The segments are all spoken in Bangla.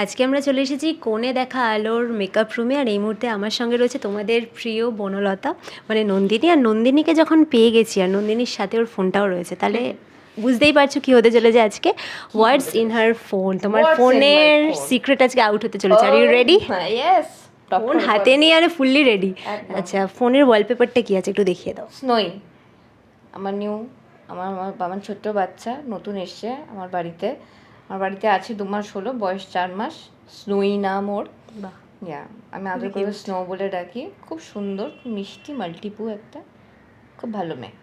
আজকে আমরা চলে এসেছি কোণে দেখা আলোর মেকআপ রুমে আর এই মুহূর্তে আমার সঙ্গে রয়েছে তোমাদের প্রিয় বনলতা মানে নন্দিনী। আর নন্দিনীকে যখন পেয়ে গেছি আর নন্দিনীর সাথে ওর ফোনটাও রয়েছে তাহলে বুঝতেই পারছ কি হতে চলেছে আজকে? ওয়ার্ডস ইন হার ফোন তোমার ফোনের? সিক্রেট আজকে আউট হতে চলেছে। Are you ready yes phone হাতে নিয়ে আরে ফুললি রেডি আচ্ছা ফোনের ওয়ালপেপারটা কি আছে একটু দেখিয়ে দাও। স্নোই আমার নিউ আমার আমার আমার ছোট্ট বাচ্চা নতুন এসছে আমার বাড়িতে। আমার বাড়িতে আছে দু মাস হলো বয়স চার মাস স্নোই নাম ওর বাহ। ইয়া আমি আদর করে স্নো বলে ডাকি। খুব সুন্দর মিষ্টি মাল্টিপু একটা। খুব ভালো মেয়ে।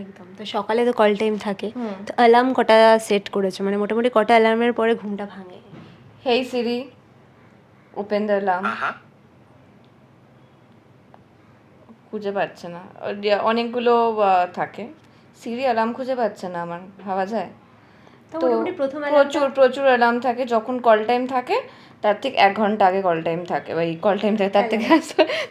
একদম। তো সকালে তো কল টাইম থাকে। তো অ্যালার্ম কটা সেট করেছ? মানে মোটামুটি কটা অ্যালার্মের পরে ঘুমটা ভাঙে? হেই সিরি ওপেন দ্য লাম খুঁজে পাচ্ছে না। অনেকগুলো থাকে। সিরি অ্যালার্ম খুঁজে পাচ্ছে না আমার। ভাবা যায়? তো প্রচুর প্রচুর অ্যালার্ম থাকে। যখন কল টাইম থাকে তার থেকে এক ঘণ্টা আগে কল টাইম থাকে। বা কল টাইম থাকে তার থেকে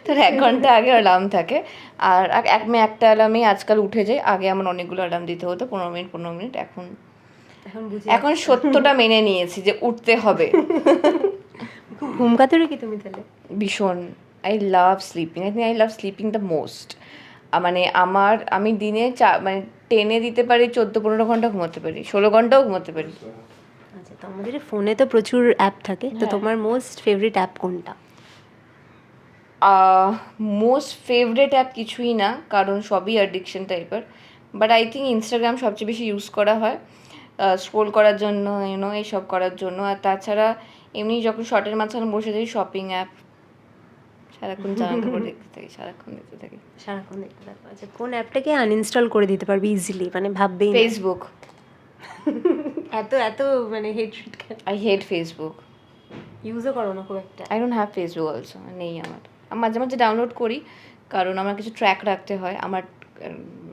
তার এক ঘণ্টা আগে অ্যালার্ম থাকে। আর এক- আমি একটা অ্যালার্মেই আজকাল উঠে যায়। আগে আমার অনেকগুলো অ্যালার্ম দিতে হতো পনেরো মিনিট পনেরো মিনিট। এখন এখন সত্যটা মেনে নিয়েছি যে উঠতে হবে। খুব ঘুম কাতুরে কি তুমি তাহলে? ভীষণ। I love sleeping I think I love sleeping the most মানে আমার আমি দিনে চা মানে টেনে দিতে পারি চোদ্দ পনেরো ঘণ্টা ঘুমোতে পারি ষোলো ঘন্টাও ঘুমোতে পারি। আচ্ছা তোমাদের ফোনে তো প্রচুর অ্যাপ থাকে তো হ্যাঁ। তোমার মোস্ট ফেভারিট অ্যাপ কোনটা? মোস্ট ফেভারেট অ্যাপ কিছুই না কারণ সবই অ্যাডিকশন টাইপের বাট আই থিঙ্ক ইনস্টাগ্রাম সবচেয়ে বেশি ইউজ করা হয় স্ক্রোল করার জন্য ইউনো এইসব করার জন্য। আর তাছাড়া এমনি যখন শর্টের মাঝখানে বসে যাই শপিং অ্যাপ সারাক্ষণ জামা কাপড় দেখতে থাকি সারাক্ষণ দেখতে থাকি। সারাক্ষণ দেখতে থাকো। আচ্ছা কোন অ্যাপটাকে আনইনস্টল করে দিতে পারবে ইজিলি মানে ভাববেই ফেসবুক এত এত মানে হেড আই হেট ফেসবুক ইউজও করো না খুব একটা। I don't have Facebook also নেই আমার। আমি মাঝে মাঝে ডাউনলোড করি কারণ আমার কিছু ট্র্যাক রাখতে হয়। আমার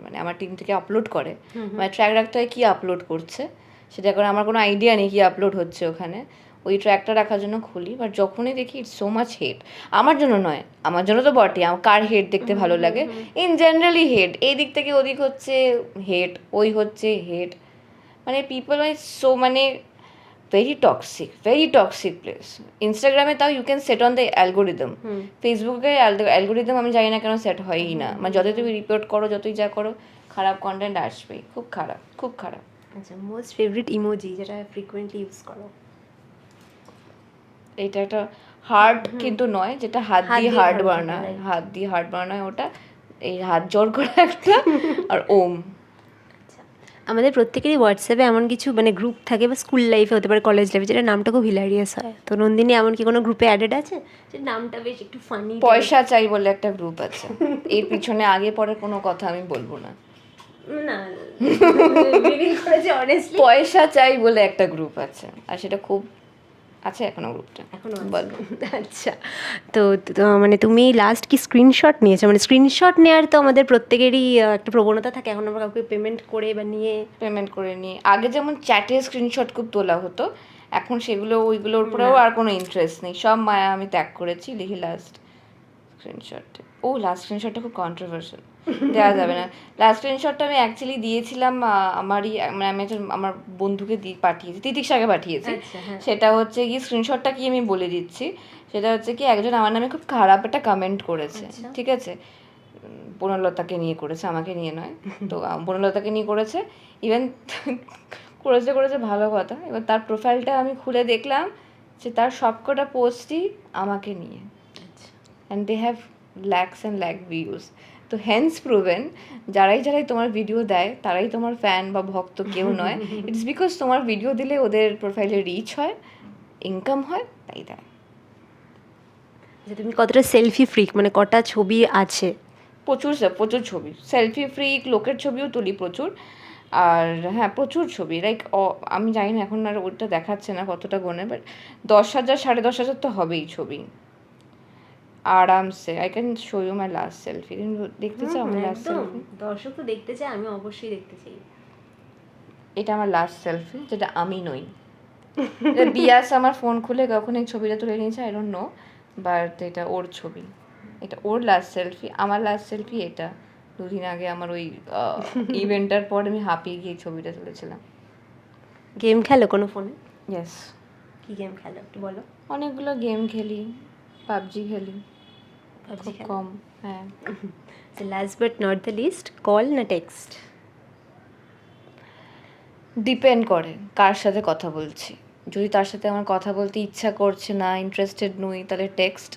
মানে আমার টিম থেকে আপলোড করে। মানে ট্র্যাক রাখতে হয় কী আপলোড করছে সেটা করে আমার কোনো আইডিয়া নেই কী আপলোড হচ্ছে ওখানে। ওই ট্র্যাকটা রাখার জন্য খুলি। বাট যখনই দেখি ইটস সো মাচ হেড আমার জন্য নয় আমার জন্য তো বটে আমার কার হেড দেখতে ভালো লাগে? ইন জেনারেলি হেড এই দিক থেকে ওদিক হচ্ছে হেড ওই হচ্ছে হেড মানে পিপল আর সো মানে very toxic very toxic place ইনস্টাগ্রামে তাও you can set on the algorithm ফেসবুকে অ্যালগোরিদম আমি জানি না কেন সেট হয়ই না। মানে যতই তুমি রিপোর্ট করো যতই যা করো খারাপ কন্টেন্ট আসবেই। খুব খারাপ খুব খারাপ। আচ্ছা মোস্ট ফেভারিট ইমোজি যেটা ফ্রিকোয়েন্টলি ইউজ করো? এটা একটা হার্ড কিন্তু নয় যেটা হাত দিয়ে হার্ড বানায়। হাত দিয়ে হার্ড বানায় ওটা এই হাত জোর করা একটা আর ওম আচ্ছা আমাদের প্রত্যেকেরই হোয়াটসঅ্যাপে এমন কিছু মানে গ্রুপ থাকে বা স্কুল লাইফে হতে পারে কলেজ লাইফে যেটা নামটা খুব হিলারিয়াস হয় তো নন্দিনী এমন কি কোনো গ্রুপে অ্যাডেড আছে যে নামটা বেশ একটু ফানি পয়সা চাই বলে একটা গ্রুপ আছে এর পিছনে আগে পরে কোনো কথা আমি বলব না পয়সা চাই বলে একটা গ্রুপ আছে আর সেটা খুব আছে এখনও গ্রুপটা। এখনও বল। আচ্ছা। তো মানে তুমি লাস্ট কি স্ক্রিনশট নিয়েছো? মানে স্ক্রিনশট নেওয়ার তো আমাদের প্রত্যেকেরই একটা প্রবণতা থাকে। এখন আমরা কাউকে পেমেন্ট করে বা নিয়ে পেমেন্ট করে নিয়ে আগে যেমন চ্যাটে স্ক্রিনশট খুব তোলা হতো এখন সেগুলো ওইগুলোর উপরেও আর কোনো ইন্টারেস্ট নেই। সব মায়া আমি ত্যাগ করেছি লিখি লাস্ট স্ক্রিনশট ও লাস্ট স্ক্রিনশটটা খুব কন্ট্রোভার্সিয়াল দেওয়া যাবে না। লাস্ট স্ক্রিনশটটা আমি অ্যাকচুয়ালি দিয়েছিলাম আমারই মানে আমি একজন আমার বন্ধুকে দিয়ে পাঠিয়েছি তিতিক্ষাকে পাঠিয়েছি। আচ্ছা হ্যাঁ। সেটা হচ্ছে কি স্ক্রিনশটটা কি আমি বলে দিচ্ছি সেটা হচ্ছে কি একজন আমার নামে খুব খারাপ একটা কমেন্ট করেছে আচ্ছা। ঠিক আছে? বনলতাকে নিয়ে করেছে আমাকে নিয়ে নয়। তো বনলতাকে নিয়ে করেছে। ইভেন করেছে করেছে ভালো কথা। এবার তার প্রোফাইলটা আমি খুলে দেখলাম যে তার সবকটা পোস্টই আমাকে নিয়ে। And they have lakhs and lakh views তো হেন্স প্রুভেন যারাই যারাই তোমার ভিডিও দেয় তারাই তোমার ফ্যান বা ভক্ত কেউ নয়। ইটস বিকজ তোমার ভিডিও দিলে ওদের প্রোফাইলে রিচ হয় ইনকাম হয় তাই দেয়। আচ্ছা তুমি কতটা সেলফি ফ্রিক মানে কটা ছবি আছে? প্রচুর প্রচুর ছবি। সেলফি ফ্রি লোকের ছবিও তুলি প্রচুর। আর হ্যাঁ প্রচুর ছবি। লাইক আমি জানি না এখন আর ওটা দেখাচ্ছে না কতটা গনে বাট দশ হাজার সাড়ে দশ হাজার তো হবেই ছবি। আরামসে I can show you my last selfie দেখতে চাও আমার লাস্ট সেলফি দর্শক তো দেখতে চায় আমি অবশ্যই দেখতে চাই। এটা আমার লাস্ট সেলফি যেটা আমি নই। এটা বিয়াস আমার ফোন খুলে কখন এই ছবিটা তুলে নিয়েছে আই ডোন্ট নো বাট এটা ওর ছবি। এটা ওর লাস্ট সেলফি আমার লাস্ট সেলফি এটা। দুদিন আগে আমার ওই ইভেন্টটার পর আমি হাঁপিয়ে গিয়ে এই ছবিটা তুলেছিলাম। গেম খেলো কোনো ফোনে ইয়েস কি গেম খেলো একটু বলো। অনেকগুলো গেম খেলি পাবজি খেলি। খুব কম হ্যাঁ। Last but not the least call না টেক্সট ডিপেন্ড করে কার সাথে কথা বলছি। যদি তার সাথে আমার কথা বলতে ইচ্ছা করছে না ইন্টারেস্টেড নই তাহলে টেক্সট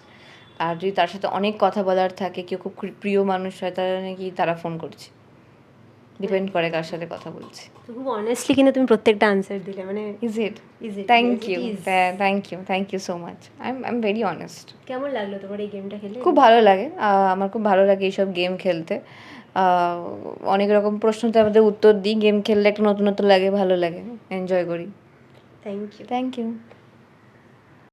আর যদি তার সাথে অনেক কথা বলার থাকে কেউ খুব প্রিয় মানুষ হয় তাহলে নাকি তারা ফোন করছে। ডিপেন্ড করে কার সাথে কথা বলছি। খুব অনেস্টলি কিন্তু তুমি প্রত্যেকটা আনসার দিলে মানে is it it? Thank you thank you thank you so much I am I am very honest কেমন লাগল তোমার এই গেমটা খেলে? খুব ভালো লাগে। আমার খুব ভালো লাগে এইসব গেম খেলতে। অনেক রকম প্রশ্নতে আমাদের উত্তর দিই। গেম খেললে একটা নতুন নতুন লাগে ভালো লাগে। এনজয় করি। Thank you thank you